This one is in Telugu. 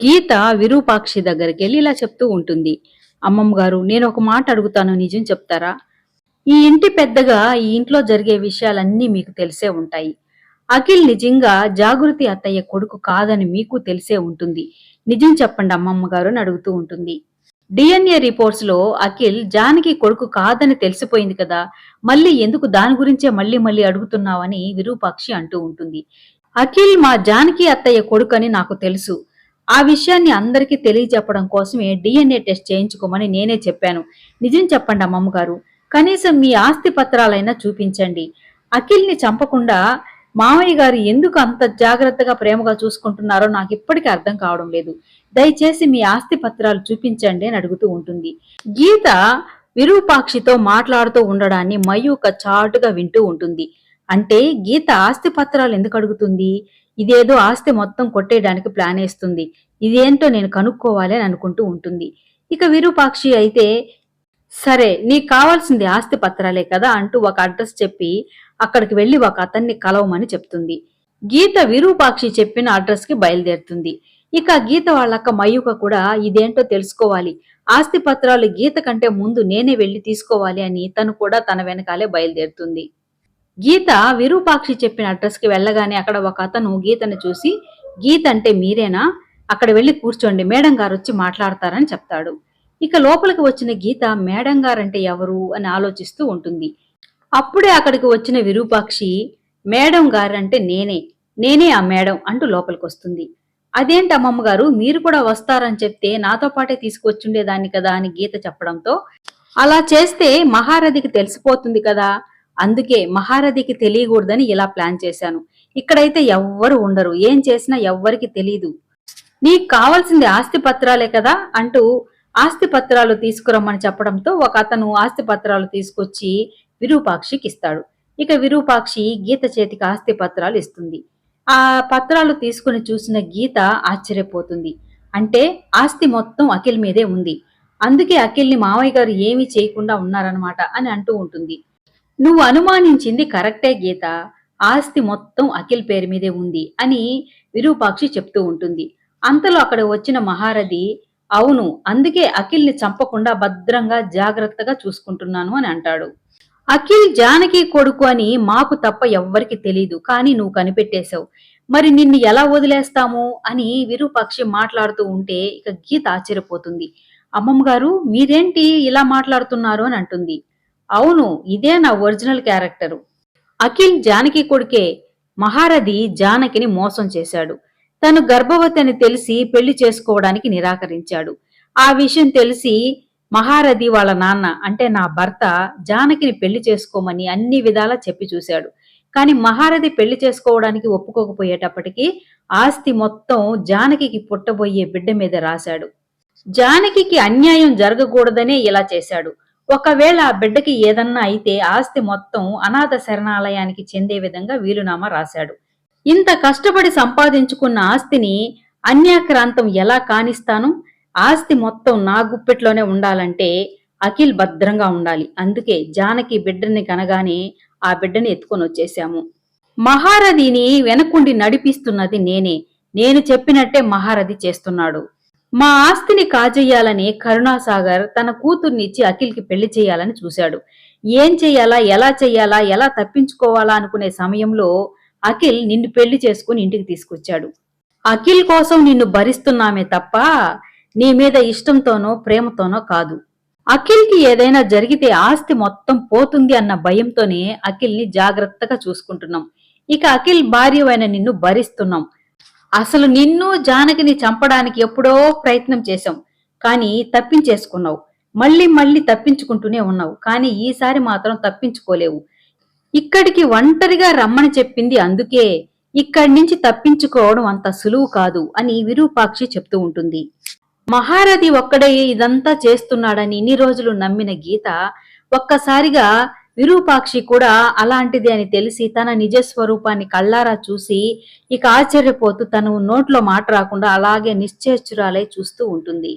గీత విరూపాక్షి దగ్గరికి వెళ్ళి ఇలా చెప్తూ ఉంటుంది. అమ్మమ్మ గారు నేను ఒక మాట అడుగుతాను నిజం చెప్తారా? ఈ ఇంటి పెద్దగా ఈ ఇంట్లో జరిగే విషయాలన్నీ మీకు తెలిసే ఉంటాయి. అఖిల్ నిజంగా జాగృతి అత్తయ్య కొడుకు కాదని మీకు తెలిసే ఉంటుంది. నిజం చెప్పండి అమ్మమ్మ గారు అని అడుగుతూ ఉంటుంది. డిఎన్ఏ రిపోర్ట్స్లో అఖిల్ జానకి కొడుకు కాదని తెలిసిపోయింది కదా మళ్ళీ ఎందుకు దాని గురించే మళ్ళీ మళ్ళీ అడుగుతున్నావని విరూపాక్షి అంటూ ఉంటుంది. అఖిల్ మా జానకి అత్తయ్య కొడుకు అని నాకు తెలుసు. ఆ విషయాన్ని అందరికీ తెలియజెప్పడం కోసమే డిఎన్ఏ టెస్ట్ చేయించుకోమని నేనే చెప్పాను. నిజం చెప్పండి అమ్మమ్మ గారు. కనీసం మీ ఆస్తి పత్రాలైనా చూపించండి. అఖిల్ని చంపకుండా మామయ్య గారు ఎందుకు అంత జాగ్రత్తగా ప్రేమగా చూసుకుంటున్నారో నాకు ఇప్పటికీ అర్థం కావడం లేదు. దయచేసి మీ ఆస్తి పత్రాలు చూపించండి అని అడుగుతూ ఉంటుంది. గీత విరూపాక్షితో మాట్లాడుతూ ఉండడాన్ని మయూక చాటుగా వింటూ ఉంటుంది. అంటే గీత ఆస్తి పత్రాలు ఎందుకు అడుగుతుంది? ఇదేదో ఆస్తి మొత్తం కొట్టేయడానికి ప్లాన్ వేస్తుంది. ఇదేంటో నేను కనుక్కోవాలి అని అనుకుంటూ ఉంటుంది. ఇక విరూపాక్షి అయితే సరే నీకు కావాల్సింది ఆస్తి పత్రాలే కదా అంటూ ఒక అడ్రస్ చెప్పి అక్కడికి వెళ్ళి ఒక అతన్ని కలవమని చెప్తుంది. గీత విరూపాక్షి చెప్పిన అడ్రస్కి బయలుదేరుతుంది. ఇక గీత వాళ్ళక్క మయూక కూడా ఇదేంటో తెలుసుకోవాలి. ఆస్తి పత్రాలు గీత కంటే ముందు నేనే వెళ్ళి తీసుకోవాలి అని తను కూడా తన వెనకాలే బయలుదేరుతుంది. గీత విరూపాక్షి చెప్పిన అడ్రస్కి వెళ్ళగానే అక్కడ ఒక అతను గీతను చూసి గీత అంటే మీరేనా? అక్కడ వెళ్ళి కూర్చోండి మేడం గారు వచ్చి మాట్లాడతారని చెప్తాడు. ఇక లోపలికి వచ్చిన గీత మేడం గారంటే ఎవరు అని ఆలోచిస్తూ ఉంటుంది. అప్పుడే అక్కడికి వచ్చిన విరూపాక్షి మేడం గారంటే నేనే నేనే ఆ మేడం అంటూ లోపలికి వస్తుంది. అదేంటి అమ్మమ్మ గారు? మీరు కూడా వస్తారని చెప్తే నాతో పాటే తీసుకొచ్చుండేదాన్ని కదా అని గీత చెప్పడంతో అలా చేస్తే మహారథికి తెలిసిపోతుంది కదా? అందుకే మహారథికి తెలియకూడదని ఇలా ప్లాన్ చేశాను. ఇక్కడైతే ఎవ్వరు ఉండరు. ఏం చేసినా ఎవ్వరికి తెలీదు. నీకు కావాల్సింది ఆస్తి పత్రాలే కదా అంటూ ఆస్తి పత్రాలు తీసుకురమ్మని చెప్పడంతో ఒక అతను ఆస్తి పత్రాలు తీసుకొచ్చి విరూపాక్షికి ఇస్తాడు. ఇక విరూపాక్షి గీత చేతికి ఆస్తి పత్రాలు ఇస్తుంది. ఆ పత్రాలు తీసుకుని చూసిన గీత ఆశ్చర్యపోతుంది. అంటే ఆస్తి మొత్తం అఖిల్ మీదే ఉంది. అందుకే అఖిల్ని మావయ్య గారు ఏమీ చేయకుండా ఉన్నారనమాట అని అంటూ ఉంటుంది. నువ్వు అనుమానించింది కరెక్టే గీత. ఆస్తి మొత్తం అఖిల్ పేరు మీదే ఉంది అని విరూపాక్షి చెప్తూ ఉంటుంది. అంతలో అక్కడ వచ్చిన మహారథి అవును అందుకే అఖిల్ని చంపకుండా భద్రంగా జాగ్రత్తగా చూసుకుంటున్నాను అని అంటాడు. అఖిల్ జానకి కొడుకు అని మాకు తప్ప ఎవ్వరికి తెలీదు కానీ నువ్వు కనిపెట్టేశావు. మరి నిన్ను ఎలా వదిలేస్తాము అని విరూపాక్షి మాట్లాడుతూ ఉంటే ఇక గీత ఆశ్చర్యపోతుంది. అమ్మమ్మ గారు మీరేంటి ఇలా మాట్లాడుతున్నారు అని అంటుంది. అవును ఇదే నా ఒరిజినల్ క్యారెక్టరు. అఖిల్ జానకి కొడుకే మహారథి జానకిని మోసం చేశాడు. తను గర్భవతి అని తెలిసి పెళ్ళి చేసుకోవడానికి నిరాకరించాడు. ఆ విషయం తెలిసి మహారథి వాళ్ళ నాన్న అంటే నా భర్త జానకిని పెళ్ళి చేసుకోమని అన్ని విధాలా చెప్పి చూశాడు. కానీ మహారథి పెళ్ళి చేసుకోవడానికి ఒప్పుకోకపోయేటప్పటికీ ఆస్తి మొత్తం జానకి పుట్టబోయే బిడ్డ మీద రాశాడు. జానకి అన్యాయం జరగకూడదనే ఇలా చేశాడు. ఒకవేళ ఆ బిడ్డకి ఏదన్నా అయితే ఆస్తి మొత్తం అనాథ శరణాలయానికి చెందే విధంగా వీలునామా రాశాడు. ఇంత కష్టపడి సంపాదించుకున్న ఆస్తిని అన్యాక్రాంతం ఎలా కానిస్తాను? ఆస్తి మొత్తం నా గుప్పెట్లోనే ఉండాలంటే అఖిల్ భద్రంగా ఉండాలి. అందుకే జానకి బిడ్డని కనగానే ఆ బిడ్డని ఎత్తుకొని వచ్చేశాము. మహారథిని వెనకుండి నడిపిస్తున్నది నేనే. నేను చెప్పినట్టే మహారథి చేస్తున్నాడు. మా ఆస్తిని కాజేయాలని కరుణాసాగర్ తన కూతుర్నిచ్చి అఖిల్కి పెళ్ళి చేయాలని చూశాడు. ఏం చేయాలా ఎలా చేయాలా ఎలా తప్పించుకోవాలా అనుకునే సమయంలో అఖిల్ నిన్ను పెళ్ళి చేసుకుని ఇంటికి తీసుకొచ్చాడు. అఖిల్ కోసం నిన్ను భరిస్తున్నామే తప్ప నీ మీద ఇష్టంతోనో ప్రేమతోనో కాదు. అఖిల్కి ఏదైనా జరిగితే ఆస్తి మొత్తం పోతుంది అన్న భయంతోనే అఖిల్ని జాగ్రత్తగా చూసుకుంటున్నాం. ఇక అఖిల్ భార్యవైన నిన్ను భరిస్తున్నాం. అసలు నిన్ను జానకిని చంపడానికి ఎప్పుడో ప్రయత్నం చేశాం కానీ తప్పించేసుకున్నావు. మళ్ళీ మళ్ళీ తప్పించుకుంటూనే ఉన్నావు కానీ ఈసారి మాత్రం తప్పించుకోలేవు. ఇక్కడికి ఒంటరిగా రమ్మని చెప్పింది అందుకే ఇక్కడి నుంచి తప్పించుకోవడం అంత సులువు కాదు అని విరూపాక్షి చెప్తూ ఉంటుంది. మహారథి ఒక్కడే ఇదంతా చేస్తున్నాడని ఇన్ని రోజులు నమ్మిన గీత ఒక్కసారిగా విరూపాక్షి కూడా అలాంటిది అని తెలిసి తన నిజ స్వరూపాన్ని కళ్ళారా చూసి ఇక ఆశ్చర్యపోతూ తను నోట్లో మాట రాకుండా అలాగే నిశ్చేష్చురాలై చూస్తూ ఉంటుంది.